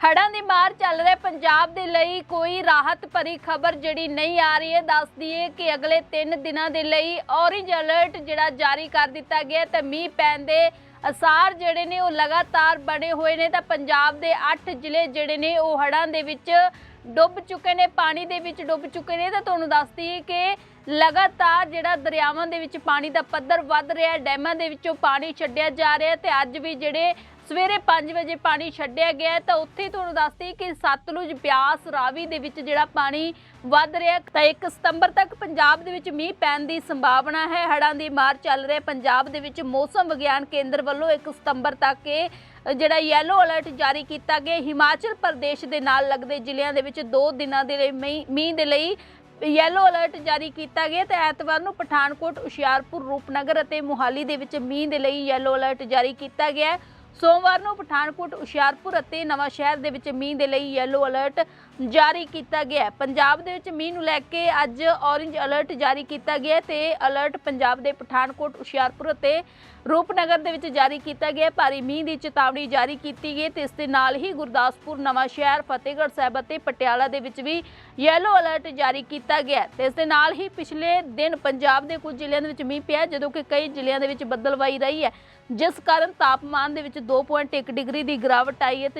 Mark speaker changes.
Speaker 1: ਹੜ੍ਹਾਂ ਦੀ ਮਾਰ ਚੱਲ ਰਿਹਾ। ਪੰਜਾਬ ਦੇ ਲਈ ਕੋਈ ਰਾਹਤ ਭਰੀ ਖਬਰ ਜਿਹੜੀ ਨਹੀਂ ਆ ਰਹੀ ਹੈ। ਦੱਸ ਦਈਏ ਕਿ ਅਗਲੇ 3 ਦਿਨਾਂ ਦੇ ਲਈ ਔਰੇਂਜ ਅਲਰਟ ਜਿਹੜਾ ਜਾਰੀ ਕਰ ਦਿੱਤਾ ਗਿਆ ਹੈ ਤੇ ਮੀਂਹ ਪੈਣ ਦੇ ਅਸਾਰ ਜਿਹੜੇ ਨੇ ਉਹ ਲਗਾਤਾਰ ਬਣੇ ਹੋਏ ਨੇ। ਤਾਂ ਪੰਜਾਬ ਦੇ 8 ਜ਼ਿਲ੍ਹੇ ਜਿਹੜੇ ਨੇ ਉਹ ਹੜ੍ਹਾਂ ਦੇ ਵਿੱਚ ਡੁੱਬ ਚੁੱਕੇ ਨੇ, ਪਾਣੀ ਦੇ ਵਿੱਚ ਡੁੱਬ ਚੁੱਕੇ ਨੇ। ਤਾਂ ਤੁਹਾਨੂੰ ਦੱਸ ਦਈਏ ਕਿ ਲਗਾਤਾਰ ਜਿਹੜਾ ਦਰਿਆਵਾਂ ਦੇ ਵਿੱਚ ਪਾਣੀ ਦਾ ਪੱਧਰ ਵੱਧ ਰਿਹਾ ਹੈ, ਡੈਮਾਂ ਦੇ ਵਿੱਚੋਂ ਪਾਣੀ ਛੱਡਿਆ ਜਾ ਰਿਹਾ ਹੈ ਤੇ ਅੱਜ ਵੀ ਜਿਹੜੇ ਸਵੇਰੇ 5 ਵਜੇ ਪਾਣੀ ਛੱਡਿਆ ਗਿਆ ਤਾਂ ਉੱਥੇ ਤੁਹਾਨੂੰ ਦੱਸਦੀ ਕਿ ਸਤਲੁਜ ਬਿਆਸ ਰਾਵੀ ਦੇ ਵਿੱਚ ਜਿਹੜਾ ਪਾਣੀ ਵੱਧ ਰਿਹਾ ਤਾਂ 1 ਸਤੰਬਰ ਤੱਕ ਪੰਜਾਬ ਦੇ ਵਿੱਚ ਮੀਂਹ ਪੈਣ ਦੀ ਸੰਭਾਵਨਾ ਹੈ। ਹੜ੍ਹਾਂ ਦੀ ਮਾਰ ਚੱਲ ਰਹੀ ਪੰਜਾਬ ਦੇ ਵਿੱਚ ਮੌਸਮ ਵਿਗਿਆਨ ਕੇਂਦਰ ਵੱਲੋਂ 1 ਸਤੰਬਰ ਤੱਕ ਇਹ ਜਿਹੜਾ ਯੈਲੋ ਅਲਰਟ ਜਾਰੀ ਕੀਤਾ ਗਿਆ ਹਿਮਾਚਲ ਪ੍ਰਦੇਸ਼ ਦੇ ਨਾਲ ਲੱਗਦੇ ਜ਼ਿਲ੍ਹਿਆਂ ਦੇ ਵਿੱਚ 2 ਦਿਨਾਂ ਦੇ ਲਈ ਮੀਂਹ ਮੀਂਹ ਦੇ ਲਈ ਯੈਲੋ ਅਲਰਟ ਜਾਰੀ ਕੀਤਾ ਗਿਆ ਤੇ ਐਤਵਾਰ ਨੂੰ ਪਠਾਨਕੋਟ, ਹੁਸ਼ਿਆਰਪੁਰ, ਰੂਪਨਗਰ ਅਤੇ ਮੁਹਾਲੀ ਦੇ ਵਿੱਚ ਮੀਂਹ ਦੇ ਲਈ ਯੈਲੋ ਅਲਰਟ ਜਾਰੀ ਕੀਤਾ ਗਿਆ ਹੈ। ਸੋਮਵਾਰ ਨੂੰ ਪਠਾਨਕੋਟ, ਹੁਸ਼ਿਆਰਪੁਰ ਅਤੇ ਨਵਾਂ ਸ਼ਹਿਰ ਦੇ ਵਿੱਚ ਮੀਂਹ ਦੇ ਲਈ ਯੈਲੋ ਅਲਰਟ ਜਾਰੀ ਕੀਤਾ ਗਿਆ ਹੈ। ਪੰਜਾਬ ਦੇ ਵਿੱਚ ਮੀਂਹ ਨੂੰ ਲੈ ਕੇ ਅੱਜ ਔਰੇਂਜ ਅਲਰਟ ਜਾਰੀ ਕੀਤਾ ਗਿਆ ਹੈ ਤੇ ਅਲਰਟ ਪੰਜਾਬ ਦੇ ਪਠਾਨਕੋਟ, ਹੁਸ਼ਿਆਰਪੁਰ ਅਤੇ ਰੂਪਨਗਰ ਦੇ ਵਿੱਚ ਜਾਰੀ ਕੀਤਾ ਗਿਆ ਭਾਰੀ ਮੀਂਹ ਦੀ ਚੇਤਾਵਨੀ ਜਾਰੀ ਕੀਤੀ ਗਈ ਹੈ ਤੇ ਇਸ ਦੇ ਨਾਲ ਹੀ ਗੁਰਦਾਸਪੁਰ ਨਵਾਂ ਸ਼ਹਿਰ ਫਤਿਹਗੜ੍ਹ ਸਾਹਿਬ ਅਤੇ ਪਟਿਆਲਾ ਦੇ ਵਿੱਚ ਵੀ ਯੈਲੋ ਅਲਰਟ ਜਾਰੀ ਕੀਤਾ ਗਿਆ ਹੈ। ਤੇ ਇਸ ਦੇ ਨਾਲ ਹੀ ਪਿਛਲੇ ਦਿਨ ਪੰਜਾਬ ਦੇ ਕੁਝ ਜ਼ਿਲ੍ਹਿਆਂ ਦੇ ਵਿੱਚ ਮੀਂਹ ਪਿਆ ਜਦੋਂ ਕਿ ਕਈ ਜ਼ਿਲ੍ਹਿਆਂ ਦੇ ਵਿੱਚ ਬੱਦਲਵਾਈ ਰਹੀ ਹੈ। ਜਿਸ ਕਾਰਨ ਤਾਪਮਾਨ ਦੇ ਵਿੱਚ 2.1 ਡਿਗਰੀ ਦੀ ਗਿਰਾਵਟ ਆਈ ਹੈ ਤੇ